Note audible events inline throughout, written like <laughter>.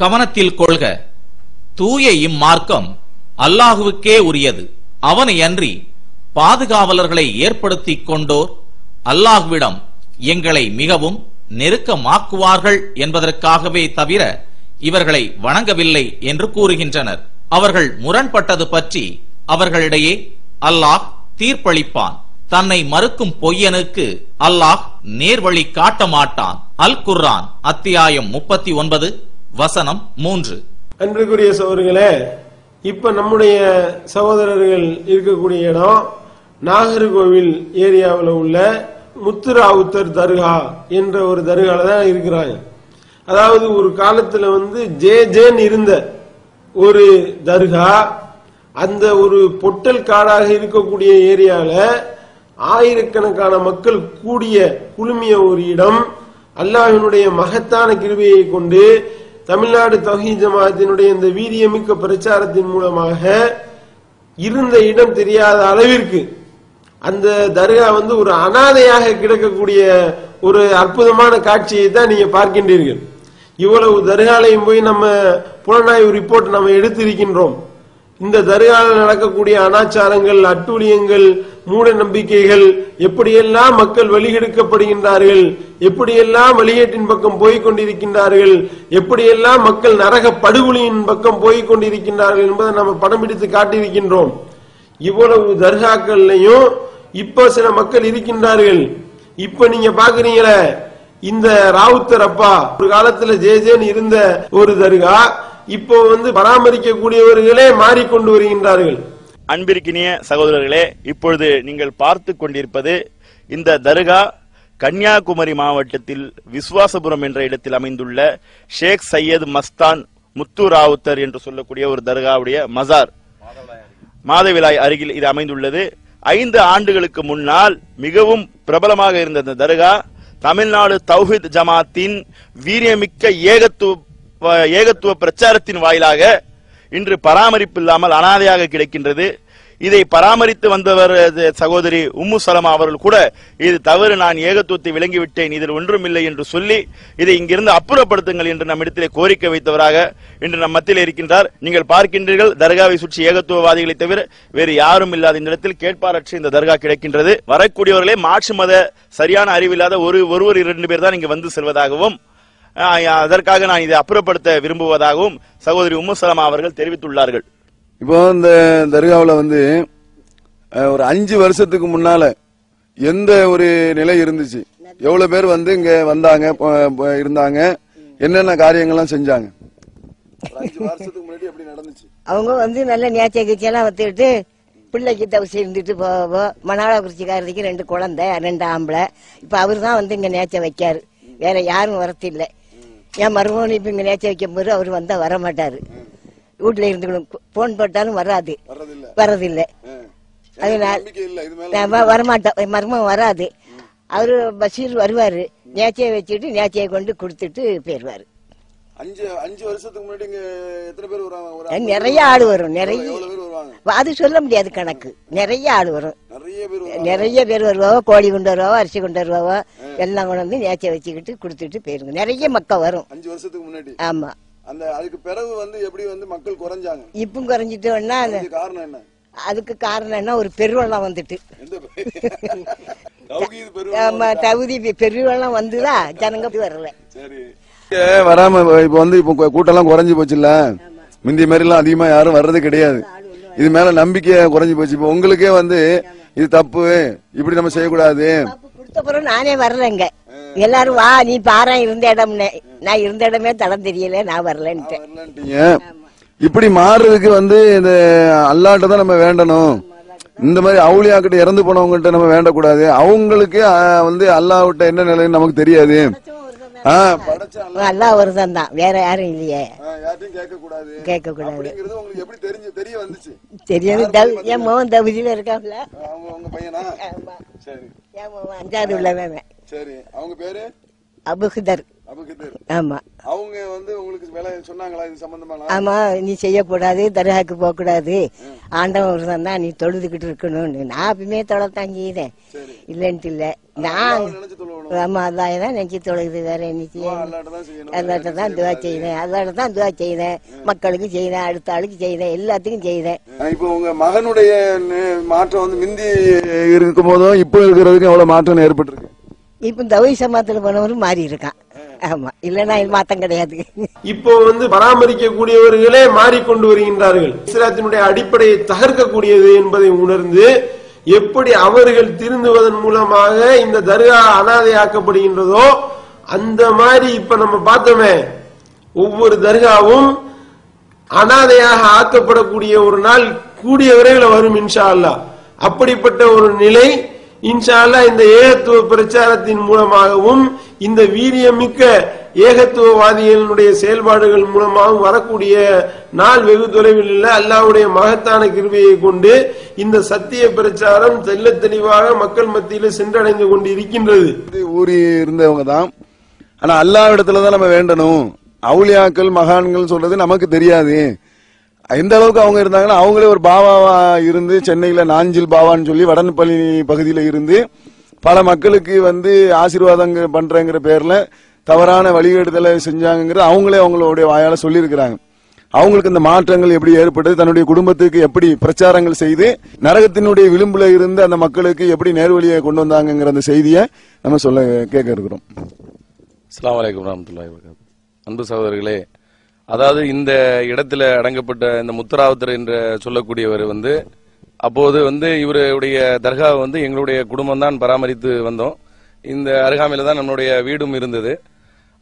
கவனத்தில் கொள்க. தூய இம்மார்க்கம் அல்லாஹுவுக்கே உரியது. அவனை அன்றி பாதுகாவலர்களை ஏற்படுத்திக் கொண்டோர் அல்லாஹுவிடம் எங்களை மிகவும் நெருக்கமாக்குவார்கள் என்பதற்காகவே தவிர இவர்களை வணங்கவில்லை என்று கூறுகின்றனர். அவர்கள் முரண்பட்டது பற்றி அவர்களிடையே அல்லாஹ் தீர்ப்பளிப்பான். தன்னை மறுக்கும் பொய்யனுக்கு அல்லாஹ் நேர்வழி காட்ட மாட்டான் அல் குர்ரான் அத்தியாயம் முப்பத்தி ஒன்பது வசனம் மூன்று. அன்பிற்குரிய சகோதரர்களே இப்ப நம்முடைய சகோதரர்கள் இருக்கக்கூடிய இடம் நாகர்கோவில் ஏரியாவில் உள்ள முத்துராவுத்தர் தர்கா என்ற ஒரு தர்கால தான் இருக்கிறாங்க. அதாவது ஒரு காலத்துல வந்து ஜே ஜேன் இருந்த ஒரு தர்கா அந்த ஒரு பொட்டல் காடாக இருக்கக்கூடிய ஏரியால ஆயிரக்கணக்கான மக்கள் கூடிய குழுமிய ஒரு இடம் அல்லாஹினுடைய மகத்தான கிருபையை கொண்டு தமிழ்நாடு தௌஹீ ஜமாத்தினுடைய இந்த வீரியமிக்க பிரச்சாரத்தின் மூலமாக இருந்த இடம் தெரியாத அளவிற்கு அந்த தர்கா வந்து ஒரு அனாதையாக கிடக்கக்கூடிய ஒரு அற்புதமான காட்சியை தான் நீங்க பார்க்கின்றீர்கள். இவ்வளவு தர்காலையும் போய் நம்ம புலனாய்வு ரிப்போர்ட் நம்ம எடுத்திருக்கின்றோம். இந்த தர்காவில் நடக்கக்கூடிய அனாச்சாரங்கள் அட்டூழியங்கள் மூட நம்பிக்கைகள் எப்படியெல்லாம் மக்கள் வழிகெடுக்கப்படுகின்றார்கள் எப்படியெல்லாம் வழிகேட்டின் பக்கம் போய்க் கொண்டிருக்கின்றார்கள் எப்படியெல்லாம் மக்கள் நரக படுகொலியின் பக்கம் போய்க் கொண்டிருக்கின்றார்கள் என்பதை நம்ம படம் பிடித்து காட்டியிருக்கின்றோம். இவ்வளவு தர்காக்கள்லையும் இப்ப சில மக்கள் இருக்கின்றார்கள். இப்ப நீங்க பாக்குறீங்களே இந்த ராவுத்தர் அப்பா ஒரு காலத்துல ஜே ஜேன்னு இருந்த ஒரு தர்கா இப்போ வந்து பராமரிக்கக்கூடியவர்களே மாறிக்கொண்டு வருகின்றார்கள். அன்பிற்கினிய சகோதரர்களே இப்பொழுது நீங்கள் பார்த்து கொண்டிருப்பது இந்த தர்கா கன்னியாகுமரி மாவட்டத்தில் விஸ்வாசபுரம் என்ற இடத்தில் அமைந்துள்ள ஷேக் சையது மஸ்தான் முத்து ராவுத்தர் என்று சொல்லக்கூடிய ஒரு தர்காவுடைய மசார். மாதவிலாய் அருகில் இது அமைந்துள்ளது. ஐந்து ஆண்டுகளுக்கு முன்னால் மிகவும் பிரபலமாக இருந்த இந்த தர்கா தமிழ்நாடு தௌஹித் ஜமாத்தின் வீரியமிக்க ஏகத்துவ ஏகத்துவ பிரச்சாரத்தின் வாயிலாக இன்று பராமரிப்பு இல்லாமல் அனாதையாக கிடைக்கின்றது. இதை பராமரித்து வந்தவர் அது சகோதரி உம்மு சலமா அவர்கள் கூட இது தவறு நான் ஏகத்துவத்தை விளங்கிவிட்டேன் இதில் ஒன்றுமில்லை என்று சொல்லி இதை இங்கிருந்து அப்புறப்படுத்துங்கள் என்று நம்மிடத்திலே கோரிக்கை வைத்தவராக இன்று நம் மத்தியில் இருக்கின்றார். நீங்கள் பார்க்கின்றீர்கள் தர்காவை சுற்றி ஏகத்துவவாதிகளை தவிர வேறு யாரும் இல்லாத இந்த இடத்தில் கேட்பாரற்று இந்த தர்கா கிடைக்கின்றது. வரக்கூடியவர்களே மாற்று மத சரியான அறிவில்லாத ஒரு ஒருவர் இரண்டு பேர் தான் இங்கு வந்து செல்வதாகவும் அதற்காக நான் இதை அப்புறப்படுத்த விரும்புவதாகவும் சகோதரி உம்மு சலமா அவர்கள் தெரிவித்துள்ளார்கள். இப்போ இந்த தர்காவுல வந்து ஒரு அஞ்சு வருஷத்துக்கு முன்னால எந்த ஒரு நிலை இருந்துச்சு? எவ்வளவு பேர் வந்து இங்க வந்தாங்க இருந்தாங்க என்னென்ன காரியங்கள்லாம் செஞ்சாங்க? ஒரு அஞ்சு வருஷத்துக்கு முன்னாடி எப்படி நடந்துச்சு? அவங்க வந்து நல்ல நேச்சை கீச்செல்லாம் வத்துக்கிட்டு பிள்ளைக்கு தவசி இருந்துட்டு போவோம் மணாளக்குறிச்சிக்காரருக்கு ரெண்டு குழந்தை ரெண்டு ஆம்பளை. இப்ப அவரு தான் வந்து இங்க நேச்சை வைக்காரு வேற யாரும் வரத்தில்லை. என் மருமகன் இப்ப இங்க நேச்சை வைக்கும் போது அவர் வந்தா வர மாட்டாரு வீட்டுல இருந்துக்கணும். போன் போட்டாலும் வராது. வர்றதில்ல. அதனால வரமாட்டோம் மருமகன் வராது. அவரு பஷீர் வருவாரு. நேச்சையை வச்சுட்டு நேச்சையை கொண்டு கொடுத்துட்டு போயிருவாரு. அஞ்சு அஞ்சு வருஷத்துக்கு முன்னாடி இங்க எத்தனை பேர் வருவாங்க? நிறைய ஆள் வரும் நிறைய. அது சொல்ல முடியாது கணக்கு. நிறைய ஆள் வரும். நிறைய பேர் நிறைய பேர் வருவாவோ கோழி கொண்டு வருவாவோ அரிசி கொண்டு வருவாவோ எல்லாம் கொண்டு வந்து நேச்சை வச்சுக்கிட்டு கொடுத்துட்டு போயிருங்க. நிறைய மக்கள் வரும். அஞ்சு வருஷத்துக்கு முன்னாடி. ஆமா. அந்த அதுக்கு பிறகு வந்து எப்படி வந்து மக்கள் குறைஞ்சாங்க? இப்போ குறைஞ்சிட்டோம்னா காரணம் என்ன? அதுக்கு காரணம் என்ன? ஒரு பெருவெள்ளம் வந்துட்டு. ஆமா தகுதி பெருவெள்ளம் வந்துதான் <laughs> ஜனங்க வரல. சரி. வராம இப்ப வந்து இப்ப கூட்டம் குறைஞ்சு போச்சுல்ல? முந்தி மாதிரி எல்லாம் அதிகமா யாரும் வர்றது கிடையாது. இது மேல நம்பிக்கை குறைஞ்சு போச்சு. இப்ப உங்களுக்கே வந்து இது தப்பு. இப்படி நம்ம செய்யக்கூடாது. கொடுத்த பிறகு நானே வரலங்க. எல்லாரும் வா நீ பாரா இருந்த இடம்னு நான் இருந்த இடமே தடம் தெரியல நான் வரலன்ட்டீங்க. இப்படி மாறுறதுக்கு வந்து இந்த அல்லாட்ட தான் நம்ம வேண்டணும். இந்த மாதிரி அவுளியாக்கிட்ட இறந்து போனவங்ககிட்ட நம்ம வேண்டக்கூடாது. அவங்களுக்கு வந்து அல்லாஹ்விட்ட என்ன நிலைன்னு நமக்கு தெரியாது. அல்லா ஒருதான் தான் வேற யாரும் இல்லையே. கேட்க கூடாது தெரியாது. என் மோகன் தகுதியில இருக்காப்ல. என் மோகன் அஞ்சாவது உள்ளவன். சரி. அவங்க பேரு? அபுகுதர். ஆமா. அவங்க வந்து உங்களுக்கு வேலை சொன்னாங்களா? இது சம்பந்தமா ஆமா நீ செய்யக்கூடாது தர்காக்கு போக கூடாது ஆண்டவன் ஒருதான் தான் நீ தொழுதுகிட்டு இருக்கணும்னு. நான் எப்பயுமே தொலை தாங்கிதேன் இல்லன்ட்டு இல்ல. நான் ஆமா அதான். தான் நினைச்சு தொழுகுது வேற என்ன செய்யணும். அல்லாட்ட தான் துவா செய்தேன் அல்லாட்ட தான் துவா மக்களுக்கு செய்தேன் அடுத்த ஆளுக்கு செய்தேன் எல்லாத்துக்கும் செய்தேன் இப்போ உங்க மகனுடைய மாற்றம் வந்து மிந்தி இருக்கும் போதும் இப்போ இருக்கிறதுக்கு எவ்வளவு மாற்றம் ஏற்பட்டிருக்கு? இப்ப தவை சமாத்துல போனவரும் மாறி இருக்கான். ஆமா. இல்லைன்னா இது மாத்தம் கிடையாது. இப்போ வந்து பராமரிக்கக்கூடியவர்களே மாறிக்கொண்டு வருகின்றார்கள். இஸ்லாத்தினுடைய அடிப்படையை தகர்க்கக்கூடியது என்பதை உணர்ந்து எப்படி அவர்கள் திருந்துவதன் மூலமாக இந்த தர்கா அனாதையாக்கப்படுகின்றதோ அந்த மாதிரி இப்ப நம்ம பார்த்தோமே ஒவ்வொரு தர்காவும் அனாதையாக ஆக்கப்படக்கூடிய ஒரு நாள் கூடிய விரைவில் வரும் இன்ஷா அல்லா அப்படிப்பட்ட ஒரு நிலை இன்ஷா அல்லாஹ் இந்த ஏகத்துவ பிரச்சாரத்தின் மூலமாகவும் இந்த வீரியமிக்க ஏகத்துவவாதிகளினுடைய செயல்பாடுகள் மூலமாகவும் வரக்கூடிய நாள் வெகு தொலைவில் இல்லை. அல்லாவுடைய மகத்தான கிருபையை கொண்டு இந்த சத்திய பிரச்சாரம் தெல்ல தெளிவாக மக்கள் மத்தியில் சென்றடைந்து கொண்டு இருக்கின்றது ஊரி இருந்தவங்க தான். ஆனா அல்லாஹ் இடத்துல தான் நம்ம வேண்டணும். அவுளியாக்கள் மகான்கள் சொல்றது நமக்கு தெரியாது. எந்த அளவுக்கு அவங்க இருந்தாங்கன்னா அவங்களே ஒரு பாபாவா இருந்து சென்னையில நாஞ்சில் பாவான்னு சொல்லி வடன்பள்ளி பகுதியில இருந்து பல மக்களுக்கு வந்து ஆசீர்வாதங்க பண்றேங்கிற பேர்ல தவறான வழிகேடுதலை செஞ்சாங்கிறது அவங்களே அவங்களுடைய வாயால சொல்லியிருக்கிறாங்க. அவங்களுக்கு இந்த மாற்றங்கள் எப்படி ஏற்பட்டது தன்னுடைய குடும்பத்துக்கு எப்படி பிரச்சாரங்கள் செய்து நரகத்தினுடைய விளிம்புல இருந்து அந்த மக்களுக்கு எப்படி நேர்வழியை கொண்டு வந்தாங்கங்கிற அந்த செய்தியை நம்ம சொல்ல கேட்க இருக்கிறோம். அஸ்லாம் வலைக்கம் வரமத்துல்லாஹி அன்பு சகோதரர்களே அதாவது இந்த இடத்துல அடங்கப்பட்ட இந்த முத்தராவுத்தர் என்று சொல்லக்கூடியவர் வந்து அப்போது வந்து இவருடைய தர்காவை வந்து எங்களுடைய குடும்பம் தான் பராமரித்து வந்தோம். இந்த அருகாமையில தான் நம்மளுடைய வீடும் இருந்தது.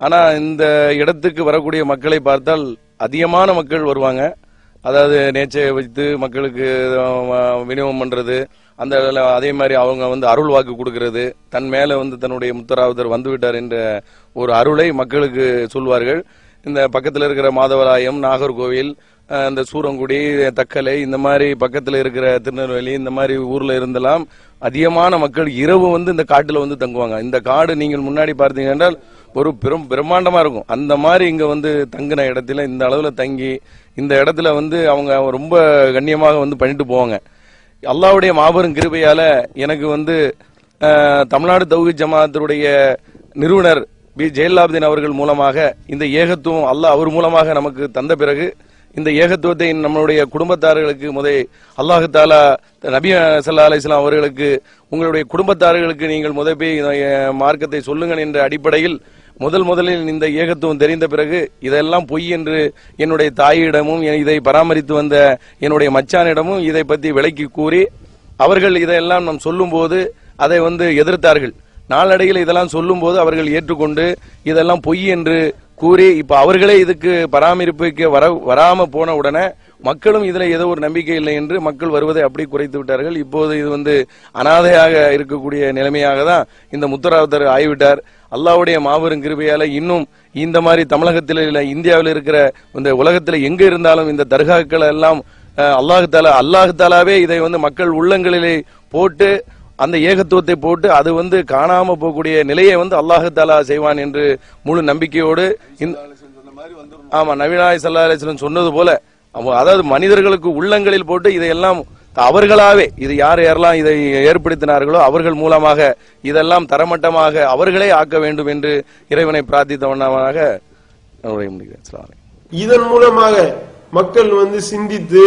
ஆனா இந்த இடத்துக்கு வரக்கூடிய மக்களை பார்த்தால் அதிகமான மக்கள் வருவாங்க. அதாவது நேச்சை வைத்து மக்களுக்கு விநியோகம் பண்றது அந்த அதே மாதிரி அவங்க வந்து அருள் வாக்கு கொடுக்கறது தன் மேல வந்து தன்னுடைய முத்தராவதர் வந்துவிட்டார் என்ற ஒரு அருளை மக்களுக்கு சொல்வார்கள். இந்த பக்கத்தில் இருக்கிற மாதவராயம் நாகர்கோவில் இந்த சூரங்குடி தக்கலை இந்த மாதிரி பக்கத்தில் இருக்கிற திருநெல்வேலி இந்த மாதிரி ஊரில் இருந்தெல்லாம் அதிகமான மக்கள் இரவு வந்து இந்த காட்டில் வந்து தங்குவாங்க. இந்த காடு நீங்கள் முன்னாடி பார்த்தீங்க என்றால் ஒரு பெரும் பிரம்மாண்டமாக இருக்கும். அந்த மாதிரி இங்கே வந்து தங்கின இடத்துல இந்த அளவில் தங்கி இந்த இடத்துல வந்து அவங்க ரொம்ப கண்ணியமாக வந்து பண்ணிட்டு போவாங்க. அல்லாவுடைய மாபெரும் கிருபையால் எனக்கு வந்து தமிழ்நாடு தௌஹி ஜமாத்தினுடைய நிறுவனர் பி. ஜெயலலாபதின் அவர்கள் மூலமாக இந்த ஏகத்துவம் அல்லாஹ் அவர் மூலமாக நமக்கு தந்த பிறகு இந்த ஏகத்துவத்தை நம்மளுடைய குடும்பத்தார்களுக்கு முதல் அல்லாஹு தாலா நபி சல்லா அலிஸ்லாம் அவர்களுக்கு உங்களுடைய குடும்பத்தார்களுக்கு நீங்கள் முதல் போய் மார்க்கத்தை சொல்லுங்கள் என்ற அடிப்படையில் முதல் முதலில் இந்த ஏகத்துவம் தெரிந்த பிறகு இதெல்லாம் பொய் என்று என்னுடைய தாயிடமும் இதை பராமரித்து வந்த என்னுடைய மச்சானிடமும் இதை பற்றி விலக்கி கூறி அவர்கள் இதையெல்லாம் நாம் சொல்லும்போது அதை வந்து எதிர்த்தார்கள். நாளடையில் இதெல்லாம் சொல்லும்போது அவர்கள் ஏற்றுக்கொண்டு இதெல்லாம் பொய் என்று கூறி இப்ப அவர்களே இதுக்கு பராமரிப்புக்கு வர வராம போன உடனே மக்களும் இதுல ஏதோ ஒரு நம்பிக்கை இல்லை என்று மக்கள் வருவதை அப்படி குறைத்து விட்டார்கள். இப்போது இது வந்து அனாதையாக இருக்கக்கூடிய நிலைமையாக தான் இந்த முத்தராவதர் ஆகிவிட்டார் அல்லாவுடைய மாபெரும் கிருபையால இன்னும் இந்த மாதிரி தமிழகத்தில் இல்ல இந்தியாவில் இருக்கிற இந்த உலகத்தில் எங்க இருந்தாலும் இந்த தர்காக்கள் எல்லாம் அல்லாஹு தாலா அல்லாஹு தாலாவே இதை வந்து மக்கள் உள்ளங்களிலே போட்டு அந்த ஏகத்துவத்தை போட்டு அது வந்து காணாம போகக்கூடிய நிலையை வந்து அல்லாஹு தாலா செய்வான் என்று முழு நம்பிக்கையோடு இந்த- ஆமா நவீனாய் சல்லா அலிஸ்லம் சொன்னது போல. அதாவது மனிதர்களுக்கு உள்ளங்களில் போட்டு இதையெல்லாம் அவர்களாவே இது யார் யாரெல்லாம் இதை ஏற்படுத்தினார்களோ அவர்கள் மூலமாக இதெல்லாம் தரமட்டமாக அவர்களே ஆக்க வேண்டும் என்று இறைவனை பிரார்த்தித்தவனமாக இதன் மூலமாக மக்கள் வந்து சிந்தித்து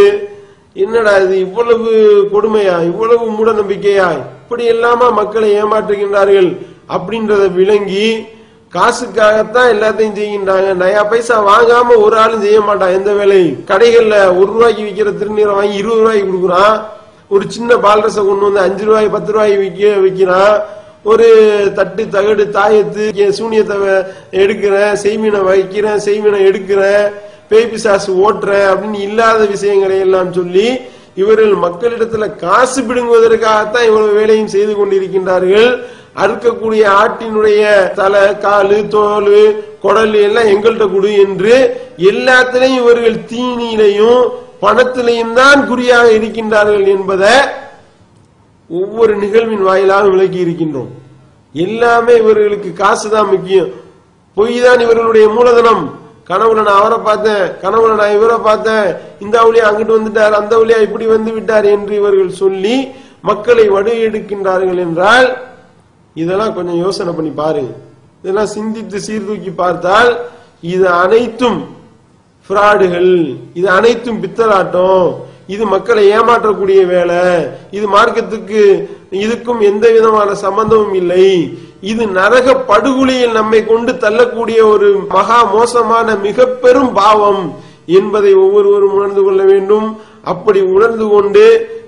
என்னடா இது இவ்வளவு கொடுமையா இவ்வளவு மூட நம்பிக்கையா இப்படி எல்லாமா மக்களை ஏமாற்றுகின்றார்கள்? அப்படின்றத விளங்கி காசுக்காகத்தான் எல்லாத்தையும் செய்கின்றாங்க. நயா பைசா வாங்காம ஒரு ஆளும் செய்ய மாட்டான். எந்த வேலையும். கடைகள்ல ஒரு ரூபாய்க்கு விற்கிற திருநீரை வாங்கி இருபது ரூபாய்க்கு கொடுக்குறான். ஒரு சின்ன பால்ரசை கொண்டு வந்து அஞ்சு ரூபாய் பத்து ரூபாய் விற்க விற்கிறான் ஒரு தட்டு தகடு தாயத்து சூனியத்தை எடுக்கிறேன் செய்மீனை வைக்கிறேன் செய்மீனை எடுக்கிறேன் பேய் பிசாசு ஓட்டுற அப்படின்னு இல்லாத விஷயங்களை எல்லாம் சொல்லி இவர்கள் மக்களிடத்துல காசு பிடுங்குவதற்காகத்தான் இவ்வளவு வேலையும் செய்து கொண்டிருக்கின்றார்கள். அறுக்கக்கூடிய ஆட்டினுடைய தலை காலு தோல் குடல் எல்லாம் எங்கள்கிட்ட கொடு என்று எல்லாத்திலையும் இவர்கள் தீனியிலையும் பணத்திலையும் தான் குறியாக இருக்கின்றார்கள் என்பதை ஒவ்வொரு நிகழ்வின் வாயிலாக விளக்கி இருக்கின்றோம். எல்லாமே இவர்களுக்கு காசு தான் முக்கியம். பொய் தான் இவர்களுடைய மூலதனம். கனவுல நான் அவரை பார்த்தேன். கனவுல நான் இவரை பார்த்தேன். இந்த வழியா அங்கிட்டு வந்துட்டார் அந்த வழியா இப்படி வந்து விட்டார் என்று இவர்கள் சொல்லி மக்களை வடு எடுக்கின்றார்கள் என்றால் இதெல்லாம் கொஞ்சம் யோசனை பண்ணி பாருங்க இதெல்லாம் சிந்தித்து சீர்தூக்கி பார்த்தால் இது அனைத்தும் ஃப்ராடுகள். இது அனைத்தும் பித்தலாட்டம். இது மக்களை ஏமாற்றக்கூடிய வேலை. இது மார்க்கத்துக்கு இதுக்கும் எந்த விதமான சம்பந்தமும் இல்லை. இது நரக படுகொலியில் நம்மை கொண்டு தள்ளக்கூடிய ஒரு மகா மோசமான மிக பெரும் பாவம் என்பதை ஒவ்வொருவரும் உணர்ந்து கொள்ள வேண்டும். அப்படி உணர்ந்து கொண்டு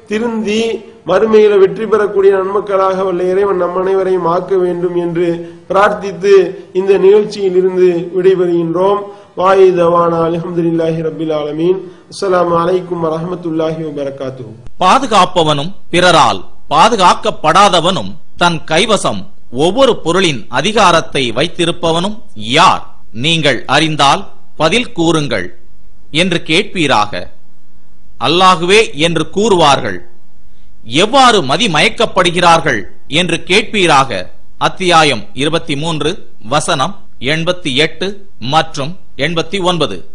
திருந்தி மறுமையில வெற்றி பெறக்கூடிய நன்மக்களாக வல்ல இறைவன் நம் அனைவரையும் ஆக்க வேண்டும் என்று பிரார்த்தித்து இந்த நிகழ்ச்சியில் இருந்து விடைபெறுகின்றோம். வாயு தவானா அலமதுல்லாஹி ரபில் ஆலமீன். அலைக்கும் வரஹமத்துல்லாஹி பாதுகாப்பவனும் பிறரால் பாதுகாக்கப்படாதவனும் தன் கைவசம் ஒவ்வொரு பொருளின் அதிகாரத்தை வைத்திருப்பவனும் யார்? நீங்கள் அறிந்தால் பதில் கூறுங்கள் என்று கேட்பீராக. அல்லாகுவே என்று கூறுவார்கள். எவ்வாறு மதிமயக்கப்படுகிறார்கள் என்று கேட்பீராக. அத்தியாயம் இருபத்தி மூன்று வசனம் எண்பத்தி எட்டு மற்றும் எண்பத்தி ஒன்பது.